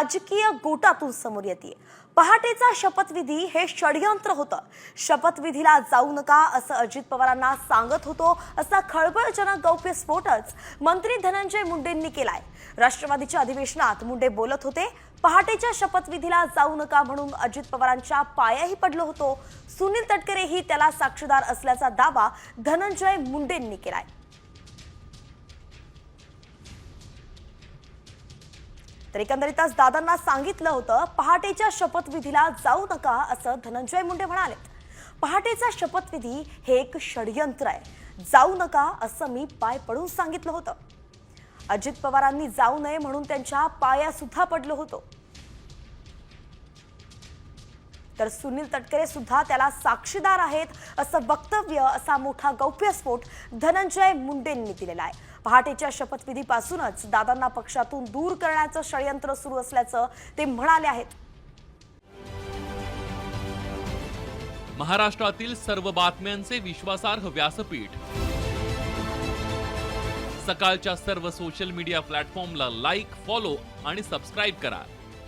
राजकीय गोटातून समोर येते. पहाटेचा शपथविधी हे षडयंत्र होतं. शपथविधीला जाऊ नका असं अजित पवारांना सांगत होतो असा खळबळजनक गौप्यस्फोटच मंत्री धनंजय मुंडेंनी केलाय. राष्ट्रवादीच्या अधिवेशनात मुंडे बोलत होते पहाटेच्या शपथविधीला जाऊ नका म्हणून अजित पवारांच्या पायाही पडलो होतो. सुनील तटकरेही त्याला साक्षीदार असल्याचा दावा धनंजय मुंडेंनी केलाय. तर एकंदरीतच दादांना सांगितलं होतं पहाटेच्या शपथविधीला जाऊ नका असं धनंजय मुंडे म्हणाले. पहाटेचा शपथविधी हे एक षडयंत्र आहे. जाऊ नका असं मी पाय पडून सांगितलं होतं. अजित पवारांनी जाऊ नये म्हणून त्यांच्या पाया सुद्धा पडलं होतं. तर सुनील तटकरे सुद्धा त्याला साक्षीदार आहेत असं वक्तव्य असा मोठा गौप्यस्फोट धनंजय मुंडेंनी दिलेला आहे. पहाटेच्या शपथविधीपासूनच दादांना पक्षातून दूर करण्याचं षडयंत्र सुरू असल्याचं ते म्हणाले आहेत. महाराष्ट्रातील सर्व बातम्यांचे विश्वासार्ह व्यासपीठ. सकाळच्या सर्व सोशल मीडिया प्लॅटफॉर्मला लाईक फॉलो आणि सबस्क्राईब करा.